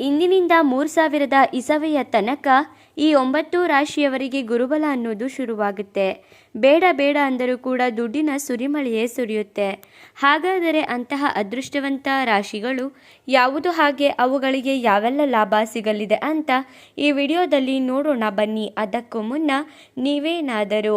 ಇಂದಿನಿಂದ ಮೂರು ಸಾವಿರದ ಇಸವೆಯ ತನಕ ಈ ಒಂಬತ್ತು ರಾಶಿಯವರಿಗೆ ಗುರುಬಲ ಅನ್ನೋದು ಶುರುವಾಗುತ್ತೆ. ಬೇಡ ಬೇಡ ಅಂದರೂ ಕೂಡ ದುಡ್ಡಿನ ಸುರಿಮಳೆಯೇ ಸುರಿಯುತ್ತೆ. ಹಾಗಾದರೆ ಅಂತಹ ಅದೃಷ್ಟವಂತ ರಾಶಿಗಳು ಯಾವುದು ಹಾಗೆ ಅವುಗಳಿಗೆ ಯಾವೆಲ್ಲ ಲಾಭ ಸಿಗಲಿದೆ ಅಂತ ಈ ವಿಡಿಯೋದಲ್ಲಿ ನೋಡೋಣ ಬನ್ನಿ. ಅದಕ್ಕೂ ಮುನ್ನ ನೀವೇನಾದರೂ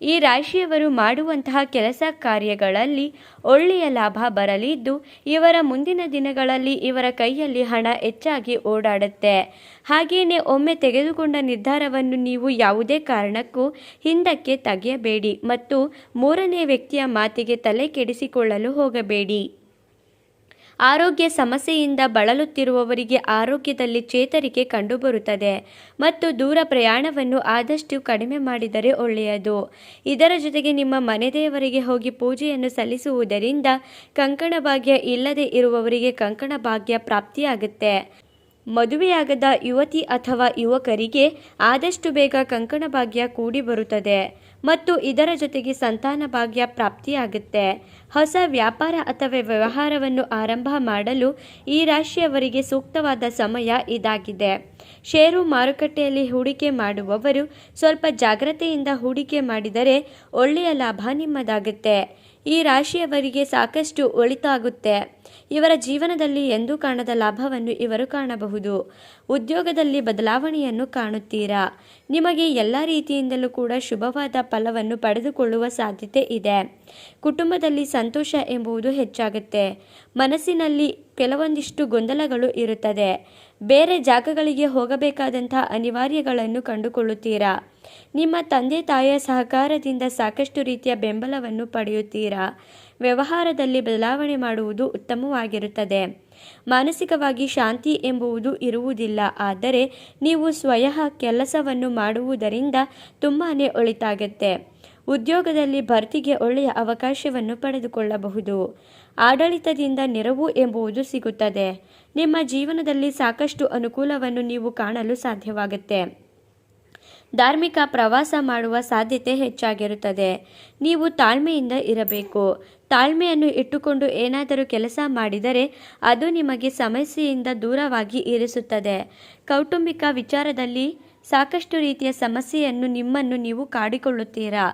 ಈ ರಾಶಿಯವರು ಮಾಡುವಂತಹ ಕೆಲಸ ಕಾರ್ಯಗಳಲ್ಲಿ ಒಳ್ಳೆಯ ಲಾಭ ಬರಲಿದ್ದು, ಇವರ ಮುಂದಿನ ದಿನಗಳಲ್ಲಿ ಇವರ ಕೈಯಲ್ಲಿ ಹಣ ಹೆಚ್ಚಾಗಿ ಓಡಾಡುತ್ತೆ. ಹಾಗೆಯೇ ಒಮ್ಮೆ ತೆಗೆದುಕೊಂಡ ನಿರ್ಧಾರವನ್ನು ನೀವು ಯಾವುದೇ ಕಾರಣಕ್ಕೂ ಹಿಂದಕ್ಕೆ ತೆಗೆಯಬೇಡಿ ಮತ್ತು ಮೂರನೇ ವ್ಯಕ್ತಿಯ ಮಾತಿಗೆ ತಲೆ ಕೆಡಿಸಿಕೊಳ್ಳಲು ಹೋಗಬೇಡಿ. ಆರೋಗ್ಯ ಸಮಸ್ಯೆಯಿಂದ ಬಳಲುತ್ತಿರುವವರಿಗೆ ಆರೋಗ್ಯದಲ್ಲಿ ಚೇತರಿಕೆ ಕಂಡುಬರುತ್ತದೆ ಮತ್ತು ದೂರ ಪ್ರಯಾಣವನ್ನು ಆದಷ್ಟು ಕಡಿಮೆ ಮಾಡಿದರೆ ಒಳ್ಳೆಯದು. ಇದರ ಜೊತೆಗೆ ನಿಮ್ಮ ಮನೆದೇವರಿಗೆ ಹೋಗಿ ಪೂಜೆಯನ್ನು ಸಲ್ಲಿಸುವುದರಿಂದ ಕಂಕಣ ಭಾಗ್ಯ ಇಲ್ಲದೆ ಇರುವವರಿಗೆ ಕಂಕಣ ಭಾಗ್ಯ ಪ್ರಾಪ್ತಿಯಾಗುತ್ತೆ. ಮದುವೆಯಾಗದ ಯುವತಿ ಅಥವಾ ಯುವಕರಿಗೆ ಆದಷ್ಟು ಬೇಗ ಕಂಕಣ ಭಾಗ್ಯ ಕೂಡಿ ಬರುತ್ತದೆ. ಮತ್ತು ಇದರ ಜೊತೆಗೆ ಸಂತಾನ ಭಾಗ್ಯ ಪ್ರಾಪ್ತಿಯಾಗುತ್ತೆ. ಹೊಸ ವ್ಯಾಪಾರ ಅಥವಾ ವ್ಯವಹಾರವನ್ನು ಆರಂಭ ಮಾಡಲು ಈ ರಾಶಿಯವರಿಗೆ ಸೂಕ್ತವಾದ ಸಮಯ ಇದಾಗಿದೆ. ಷೇರು ಮಾರುಕಟ್ಟೆಯಲ್ಲಿ ಹೂಡಿಕೆ ಮಾಡುವವರು ಸ್ವಲ್ಪ ಜಾಗ್ರತೆಯಿಂದ ಹೂಡಿಕೆ ಮಾಡಿದರೆ ಒಳ್ಳೆಯ ಲಾಭ ನಿಮ್ಮದಾಗುತ್ತೆ. ಈ ರಾಶಿಯವರಿಗೆ ಸಾಕಷ್ಟು ಒಳಿತಾಗುತ್ತೆ. ಇವರ ಜೀವನದಲ್ಲಿ ಎಂದೂ ಕಾಣದ ಲಾಭವನ್ನು ಇವರು ಕಾಣಬಹುದು. ಉದ್ಯೋಗದಲ್ಲಿ ಬದಲಾವಣೆಯನ್ನು ಕಾಣುತ್ತೀರಾ? ನಿಮಗೆ ಎಲ್ಲ ರೀತಿಯಿಂದಲೂ ಕೂಡ ಶುಭವಾದ ಫಲವನ್ನು ಪಡೆದುಕೊಳ್ಳುವ ಸಾಧ್ಯತೆ ಇದೆ. ಕುಟುಂಬದಲ್ಲಿ ಸಂತೋಷ ಎಂಬುದು ಹೆಚ್ಚಾಗುತ್ತೆ. ಮನಸ್ಸಿನಲ್ಲಿ ಕೆಲವೊಂದಿಷ್ಟು ಗೊಂದಲಗಳು ಇರುತ್ತದೆ. ಬೇರೆ ಜಾಗಗಳಿಗೆ ಹೋಗಬೇಕಾದಂಥ ಅನಿವಾರ್ಯಗಳನ್ನು ಕಂಡುಕೊಳ್ಳುತ್ತೀರಾ? ನಿಮ್ಮ ತಂದೆ ತಾಯಿಯ ಸಹಕಾರದಿಂದ ಸಾಕಷ್ಟು ರೀತಿಯ ಬೆಂಬಲವನ್ನು ಪಡೆಯುತ್ತೀರಾ? ವ್ಯವಹಾರದಲ್ಲಿ ಬದಲಾವಣೆ ಮಾಡುವುದು ಉತ್ತಮವಾಗಿರುತ್ತದೆ. ಮಾನಸಿಕವಾಗಿ ಶಾಂತಿ ಎಂಬುವುದು ಇರುವುದಿಲ್ಲ. ಆದರೆ ನೀವು ಸ್ವಯಃ ಕೆಲಸವನ್ನು ಮಾಡುವುದರಿಂದ ತುಂಬಾ ಒಳಿತಾಗುತ್ತೆ. ಉದ್ಯೋಗದಲ್ಲಿ ಭರ್ತಿಗೆ ಒಳ್ಳೆಯ ಅವಕಾಶವನ್ನು ಪಡೆದುಕೊಳ್ಳಬಹುದು. ಆಡಳಿತದಿಂದ ನೆರವು ಎಂಬುವುದು ಸಿಗುತ್ತದೆ. ನಿಮ್ಮ ಜೀವನದಲ್ಲಿ ಸಾಕಷ್ಟು ಅನುಕೂಲವನ್ನು ನೀವು ಕಾಣಲು ಸಾಧ್ಯವಾಗುತ್ತೆ. ಧಾರ್ಮಿಕ ಪ್ರವಾಸ ಮಾಡುವ ಸಾಧ್ಯತೆ ಹೆಚ್ಚಾಗಿರುತ್ತದೆ. ನೀವು ತಾಳ್ಮೆಯಿಂದ ಇರಬೇಕು. ತಾಳ್ಮೆಯನ್ನು ಇಟ್ಟುಕೊಂಡು ಏನಾದರೂ ಕೆಲಸ ಮಾಡಿದರೆ ಅದು ನಿಮಗೆ ಸಮಸ್ಯೆಯಿಂದ ದೂರವಾಗಿ ಇರಿಸುತ್ತದೆ. ಕೌಟುಂಬಿಕ ವಿಚಾರದಲ್ಲಿ ಸಾಕಷ್ಟು ರೀತಿಯ ಸಮಸ್ಯೆಯನ್ನು ನಿಮ್ಮನ್ನು ನೀವು ಕಾಡಿಕೊಳ್ಳುತ್ತೀರಾ?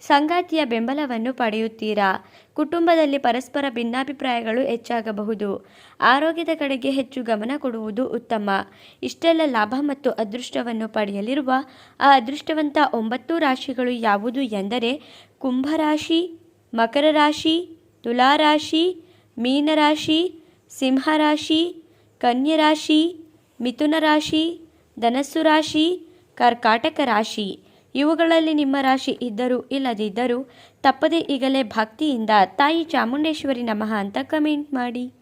ಸಂಗಾತಿಯ ಬೆಂಬಲವನ್ನು ಪಡೆಯುತ್ತೀರಾ? ಕುಟುಂಬದಲ್ಲಿ ಪರಸ್ಪರ ಭಿನ್ನಾಭಿಪ್ರಾಯಗಳು ಹೆಚ್ಚಾಗಬಹುದು. ಆರೋಗ್ಯದ ಕಡೆಗೆ ಹೆಚ್ಚು ಗಮನ ಕೊಡುವುದು ಉತ್ತಮ. ಇಷ್ಟೆಲ್ಲ ಲಾಭ ಮತ್ತು ಅದೃಷ್ಟವನ್ನು ಪಡೆಯಲಿರುವ ಆ ಅದೃಷ್ಟವಂತ ಒಂಬತ್ತು ರಾಶಿಗಳು ಯಾವುದು ಎಂದರೆ ಕುಂಭರಾಶಿ ಮಕರ ರಾಶಿ ತುಲಾರಾಶಿ, ಮೀನರಾಶಿ, ಸಿಂಹರಾಶಿ, ಕನ್ಯರಾಶಿ ಮಿಥುನ ರಾಶಿ ಧನಸ್ಸು ರಾಶಿ, ಕರ್ಕಾಟಕ ರಾಶಿ. ಇವುಗಳಲ್ಲಿ ನಿಮ್ಮ ರಾಶಿ ಇದ್ದರೂ ಇಲ್ಲದಿದ್ದರೂ ತಪ್ಪದೇ ಈಗಲೇ ಭಕ್ತಿಯಿಂದ ತಾಯಿ ಚಾಮುಂಡೇಶ್ವರಿ ನಮಃ ಅಂತ ಕಮೆಂಟ್ ಮಾಡಿ.